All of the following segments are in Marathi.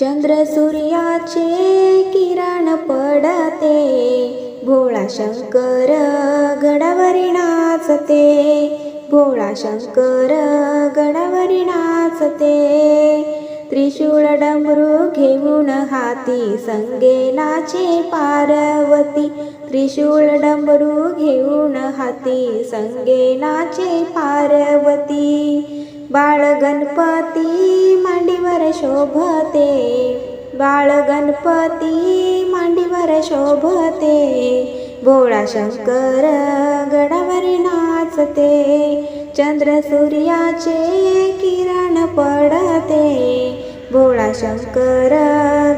चंद्र सूर्याचे किरण पडते भोळा शंकर गडावरी नाचते भोळा शंकर गडावरी नाचते. त्रिशूळ डमरू घेऊन हाती संगे नाचे पार्वती त्रिशूळ डमरू घेऊन हाती संगे नाचे पार्वती. बाळ गणपती मांडीवर शोभते. बाळ गणपती मांडीवर शोभते. भोळा शंकर गडावरी नाचते. चंद्र सूर्याचे किरण पडते. भोळा शंकर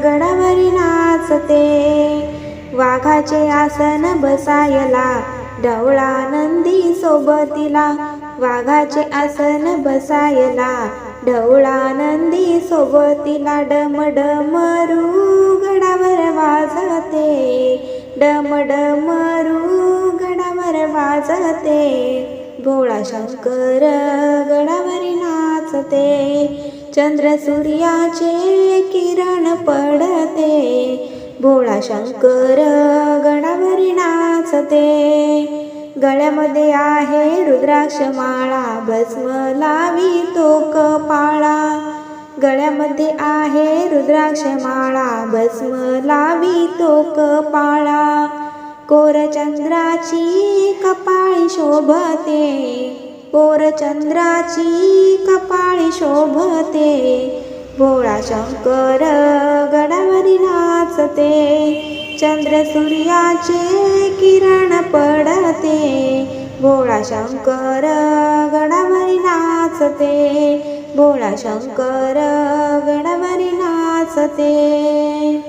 गडावरी नाचते. वाघाचे आसन बसायला ढवळा नंदी सोबतीला वाघाचे आसन बसायला ढवळा नंदी सोबतीला डम डमरू गडावर वाजते. डम डमरू गडावर वाजते. भोळा शंकर गडावरी नाचते. चंद्र सूर्याचे किरण पडते. भोळा शंकर गडावरी नाचते. गळ्यामध्ये आहे रुद्राक्ष माळा भस्म लावी तो कपाळा गळ्यामध्ये आहे रुद्राक्ष माळा भस्म लावी तो कपाळा कोरचंद्राची कपाळी शोभते कोरचंद्राची कपाळी शोभते. भोळा शंकर गडावरी नाचते चंद्र सूर्याचे किरण पड भोळा शंकर गडावरी नाचते. भोळा शंकर गडावरी नाचते.